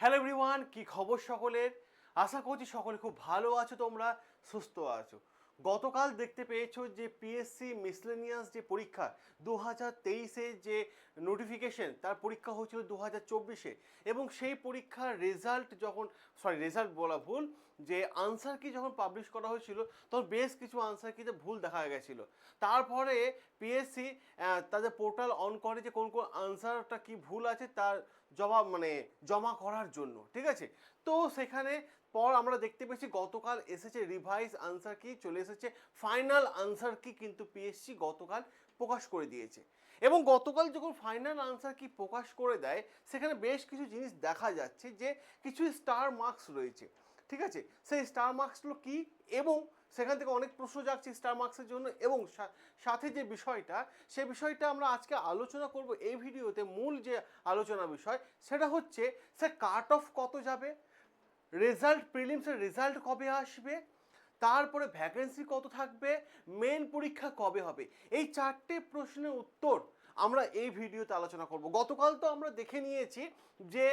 Hello everyone কি খবর সকলের? আশা করছি সকলে খুব ভালো আছো, তোমরা সুস্থ আছো। গতকাল দেখতে পেয়েছ যে পিএসসি মিসলেনিয়াস যে পরীক্ষা দু হাজার তেইশে যে নোটিফিকেশন তার পরীক্ষা হয়েছিল দু হাজার চব্বিশে। এবং সেই পরীক্ষার রেজাল্ট যখন সরি রেজাল্ট বলা ভুল, যে আনসার কি যখন পাবলিশ করা হয়েছিল, তখন বেশ কিছু আনসার কিতে ভুল দেখা গেছিল। তারপরে পিএসসি তাদের পোর্টাল অন করে যে কোন কোন আনসারটা কি ভুল আছে, তার জবাব মানে জমা করার জন্য, ঠিক আছে? তো সেখানে পর আমরা দেখতে পেয়েছি গতকাল এসেছে রিভাইজ আনসার কি, চলে এসেছে ফাইনাল আনসার কি কিন্তু পিএসসি গতকাল প্রকাশ করে দিয়েছে। এবং গতকাল যখন ফাইনাল আনসার কি প্রকাশ করে দেয়, সেখানে বেশ কিছু জিনিস দেখা যাচ্ছে যে কিছু স্টার মার্কস রয়েছে, ঠিক আছে? সেই স্টার মার্কসগুলো কি এবং সেখান থেকে অনেক প্রশ্ন যাচ্ছে স্টার মার্কসের জন্য এবং সাথে যে বিষয়টা, সে বিষয়টা আমরা আজকে আলোচনা করব এই ভিডিওতে। মূল যে আলোচনা বিষয়, সেটা হচ্ছে সে কাট অফ কত যাবে? রেজাল্ট প্রিলিমসের রেজাল্ট কবে আসবে? তারপরে ভ্যাকেন্সি কত থাকবে? মেন পরীক্ষা কবে হবে? এই চারটে প্রশ্নের উত্তর আমরা এই ভিডিওতে আলোচনা করব। গতকাল তো আমরা দেখে নিয়েছি যে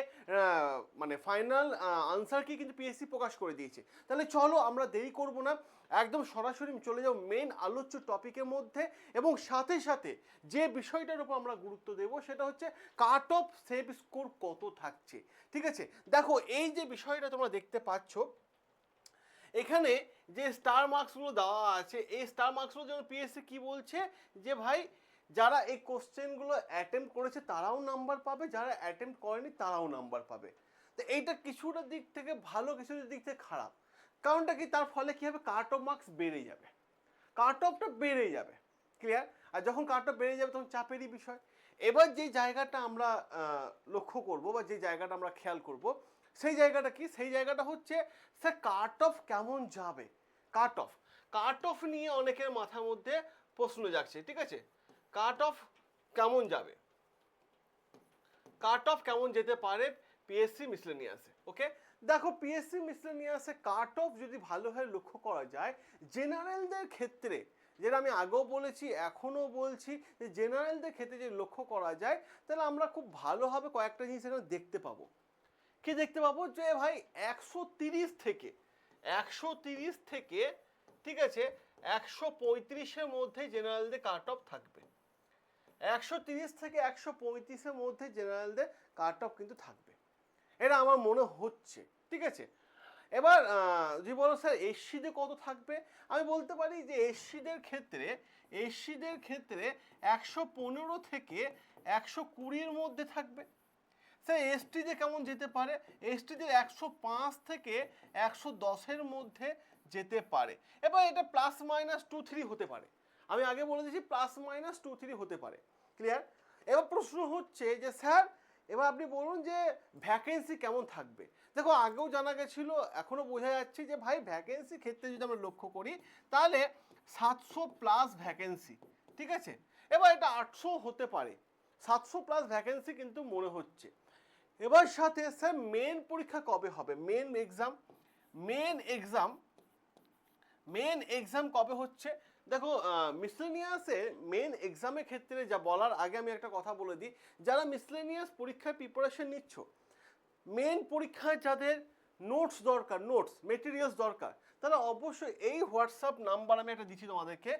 মানে ফাইনাল আনসার কি কিন্তু পিএসসি প্রকাশ করে দিয়েছে। তাহলে চলো আমরা দেরি করব না, একদম সরাসরি চলে যাও মেন আলোচ্য টপিকের মধ্যে এবং সাথে সাথে যে বিষয়টার উপর আমরা গুরুত্ব দেব সেটা হচ্ছে কাট অফ সেভ স্কোর কত থাকছে। ঠিক আছে? দেখো, এই যে বিষয়টা তোমরা দেখতে পাচ্ছ, এখানে যে স্টার মার্কসগুলো দেওয়া আছে, এই স্টার মার্কসগুলো যেমন পিএসসি কি বলছে? যে ভাই যারা এই কোশ্চেনগুলো অ্যাটেম্প করেছে তারাও নাম্বার পাবে, যারা অ্যাটেম্প করেনি তারাও নাম্বার পাবে। তো এইটা কিছুটা দিক থেকে ভালো, কিছুটা দিক থেকে খারাপ। কারণটা কি? তার ফলে কী হবে? কাট অফ মার্কস বেড়ে যাবে। কাট অফটা বেড়ে যাবে। ক্লিয়ার আর যখন কাট অফ বেড়ে যাবে, তখন চাপেরই বিষয়। এবার যে জায়গাটা আমরা লক্ষ্য করব বা যে জায়গাটা আমরা খেয়াল করব, সেই জায়গাটা কি? সেই জায়গাটা হচ্ছে স্যার কাট অফ কেমন যাবে? কাট অফ কাট অফ নিয়ে অনেকের মাথার মধ্যে প্রশ্ন যাচ্ছে ঠিক আছে? কাট অফ কেমন যাবে? কাট অফ কেমন যেতে পারে? পিএসসি মিসলেনিয়াসে ওকে দেখো পিএসসি মিসলেনিয়াসে কাট অফ যদি ভালোভাবে লক্ষ্য করা যায়, জেনারেলদের ক্ষেত্রে, যেটা আমি আগেও বলেছি, এখনও বলছি, যে জেনারেলদের ক্ষেত্রে যদি লক্ষ্য করা যায়, তাহলে আমরা খুব ভালোভাবে কয়েকটা জিনিস এখানে দেখতে পাবো। কি দেখতে পাবো? যে ভাই, একশো তিরিশ থেকে, একশো তিরিশ থেকে, ঠিক আছে, একশো পঁয়ত্রিশের মধ্যে জেনারেলদের কাট অফ থাকবে। একশো তিরিশ থেকে একশো পঁয়ত্রিশের মধ্যে জেনারেলদের কাট অফ কিন্তু থাকবে। এটা আমার মনে হচ্ছে, ঠিক আছে? এবার যদি বলো স্যার এসসিদের কত থাকবে? আমি বলতে পারি যে এসসিদের ক্ষেত্রে এসসিদের ক্ষেত্রে একশো পনেরো থেকে একশো কুড়ির মধ্যে থাকবে। স্যার, এসটিতে কেমন যেতে পারে? এসটিতে একশো পাঁচ থেকে একশো দশের মধ্যে যেতে পারে। এবার এটা প্লাস মাইনাস টু থ্রি হতে পারে। আমি আগে বলে দিয়েছি, প্লাস মাইনাস টু থ্রি হতে পারে। ক্লিয়ার এবার প্রশ্ন হচ্ছে যে, স্যার, এবার আপনি বলুন যে ভ্যাকেন্সি কেমন থাকবে? দেখো, আগেও জানা গেছিল এখনও বোঝা যাচ্ছে যে, ভাই ভ্যাকেন্সি ক্ষেত্রে যদি আমরা লক্ষ্য করি, তাহলে সাতশো প্লাস ভ্যাকেন্সি ঠিক আছে? এবার এটা আটশো হতে পারে। সাতশো প্লাস ভ্যাকেন্সি কিন্তু মনে হচ্ছে। এবার সাথে, স্যার মেন পরীক্ষা কবে হবে? Main exam main exam main exam কবে হচ্ছে? দেখো মিসলেনিয়াসে মেন এক্সামের ক্ষেত্রে যা বলার আগে আমি একটা কথা বলে দিই, যারা মিসলেনিয়াস পরীক্ষায় প্রিপারেশন নিচ্ছ মেন পরীক্ষায় যাদের নোটস দরকার নোটস মেটেরিয়ালস দরকার, তারা অবশ্যই এই হোয়াটসঅ্যাপ নাম্বার আমি একটা দিচ্ছি তোমাদেরকে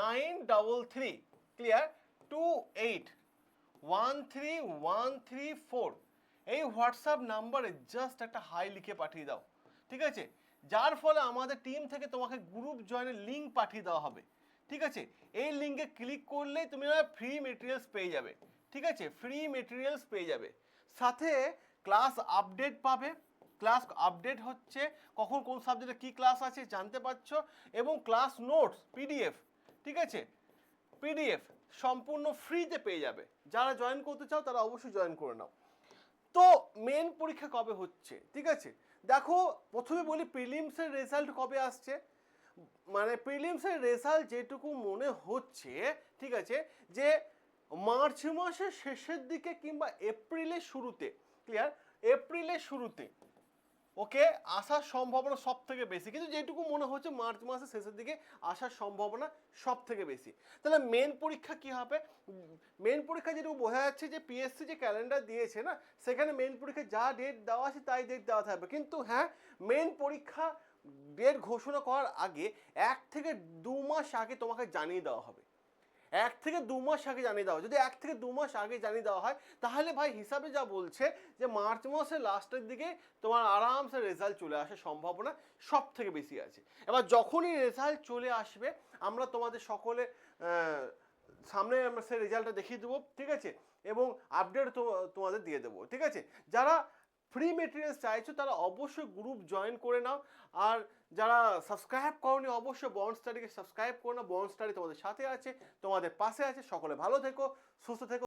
nine double three clear two eight one three one three four এই হোয়াটসঅ্যাপ নাম্বারে জাস্ট একটা হাই লিখে পাঠিয়ে দাও, ঠিক আছে? যার ফলে আমাদের টিম থেকে তোমাকে গ্রুপ জয়েনের লিঙ্ক পাঠিয়ে দেওয়া হবে। ঠিক আছে? এই লিঙ্কে ক্লিক করলেই তুমি ফ্রি মেটেরিয়ালস পেয়ে যাবে। ঠিক আছে? ফ্রি মেটেরিয়ালস পেয়ে যাবে। সাথে ক্লাস আপডেট পাবে। ক্লাস আপডেট হচ্ছে কখন কোন সাবজেক্টে কী ক্লাস আছে জানতে পারছ? এবং ক্লাস নোটস পিডিএফ ঠিক আছে? পিডিএফ সম্পূর্ণ ফ্রিতে পেয়ে যাবে। যারা জয়েন করতে চাও তারা অবশ্যই জয়েন করে নাও। তো মেন পরীক্ষা কবে হচ্ছে? ঠিক আছে? দেখো, প্রথমে বলি প্রিলিমসের রেজাল্ট কবে আসছে? মানে প্রিলিমসের রেজাল্ট যেটুকু মনে হচ্ছে, ঠিক আছে, যে মার্চ মাসের শেষের দিকে কিংবা এপ্রিলের শুরুতে ক্লিয়ার এপ্রিলের শুরুতে ওকে আসার সম্ভাবনা সব থেকে বেশি। কিন্তু যেটুকু মনে হচ্ছে মার্চ মাসের শেষের দিকে আসার সম্ভাবনা সব থেকে বেশি। তাহলে মেন পরীক্ষা কি হবে? মেন পরীক্ষা যেটুকু বোঝা যাচ্ছে যে পিএসসি যে ক্যালেন্ডার দিয়েছে না, সেখানে মেন পরীক্ষা যা ডেট দেওয়া আছে তাই ডেট দেওয়া থাকবে। কিন্তু হ্যাঁ মেন পরীক্ষা ডেট ঘোষণা করার আগে এক থেকে দু মাস আগে তোমাকে জানিয়ে দেওয়া হবে। এক থেকে দু মাস আগে জানিয়ে দেওয়া। যদি এক থেকে দু মাস আগে জানিয়ে দেওয়া হয়, তাহলে ভাই হিসাবে যা বলছে যে মার্চ মাসের লাস্টের দিকে তোমার আরামসে রেজাল্ট চলে আসার সম্ভাবনা সব থেকে বেশি আছে। এবার যখনই রেজাল্ট চলে আসবে, আমরা তোমাদের সকলে সামনে আমরা সেই রেজাল্টটা দেখিয়ে দেবো, ঠিক আছে? এবং আপডেট তো তোমাদের দিয়ে দেবো, ঠিক আছে? যারা ফ্রি মেটেরিয়ালস চাইছো, তারা অবশ্যই গ্রুপ জয়েন করে নাও। আর যারা সাবস্ক্রাইব করনি, অবশ্যই বন্ড স্টাডিকে সাবস্ক্রাইব করে নাও। বর্ন স্টাডি তোমাদের সাথে আছে, তোমাদের পাশে আছে। সকলে ভালো থেকো, সুস্থ থেকো।